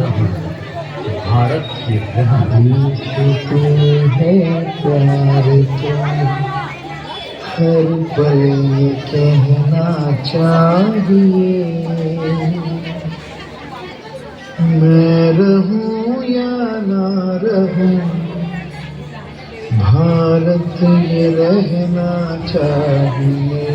रहो भारत के है प्यार हर पल ये कहना चाहिए मैं रहूँ या ना रहूँ भारत ये रहना चाहिए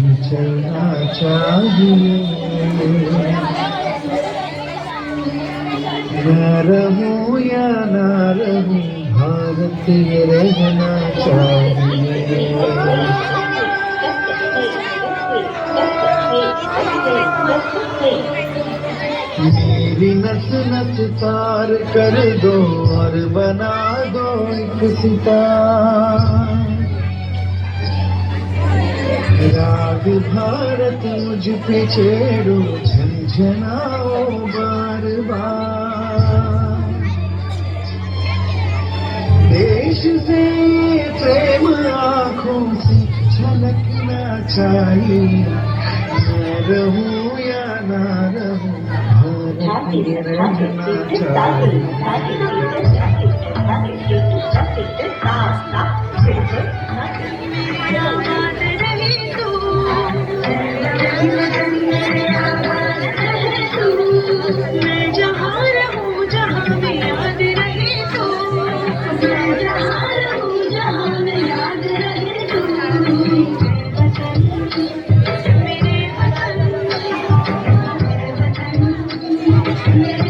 चलना चाहिए मैं रहूँ या ना रहूँ भारत ये रहना चाहिए मेरी नस नस पार कर दो और बना दो एक सितार राग भारत मुझ पे छेड़ो झंझनाओ बार बार देश से प्रेम आँखों से झलकना चाहिए मैं रहूँ या ना रहूँ रहना चाहिए वतन मेरे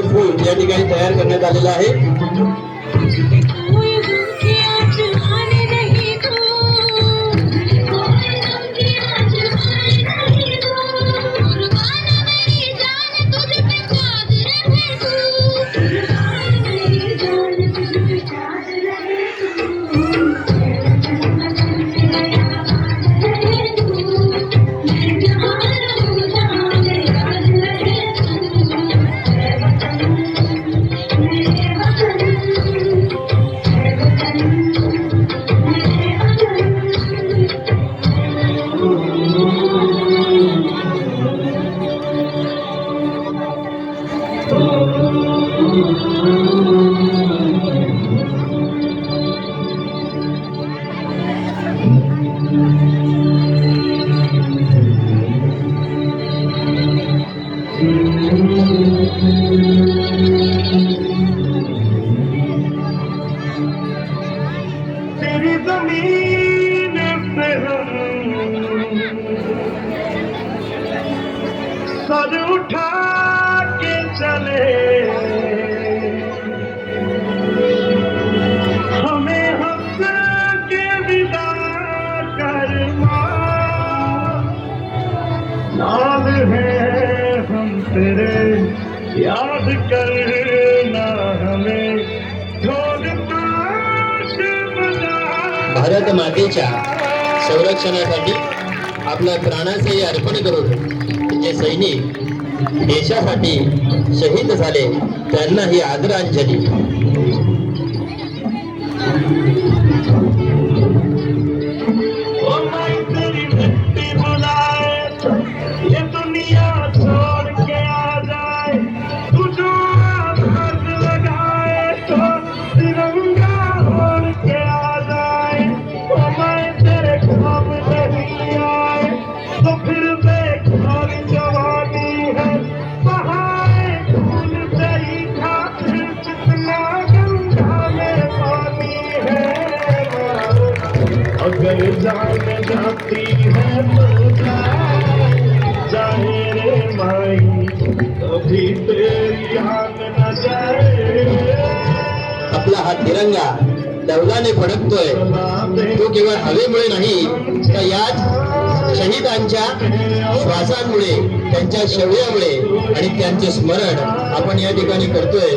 फूल या ठिकाणी तयार करण्यात आलेलं आहे. सर उठा के चले। हमें हंस के विदा करना। नाज है हम तेरे, याद करना हमें। भारत मातेच्या संरक्षणासाठी आपल्या प्राणाचंही अर्पण करून जे सैनिक देशासाठी शहीद झाले त्यांना ही आदरांजली. आपला हा तिरंगा दौलाने फडकतोय. तो केवळ हवेमुळे नाही तर याच शहीदांच्या श्वासांमुळे त्यांच्या शौर्यामुळे आणि त्यांचे स्मरण आपण या ठिकाणी करतोय.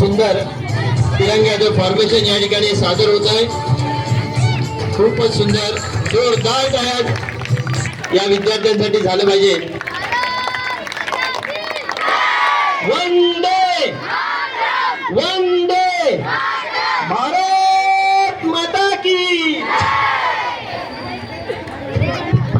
सुंदर तिरंग्याचं फॉर्मेशन या ठिकाणी सादर होत आहे. खूपच सुंदर जोरदार टाळ्या या विद्यार्थ्यांसाठी झालं पाहिजे.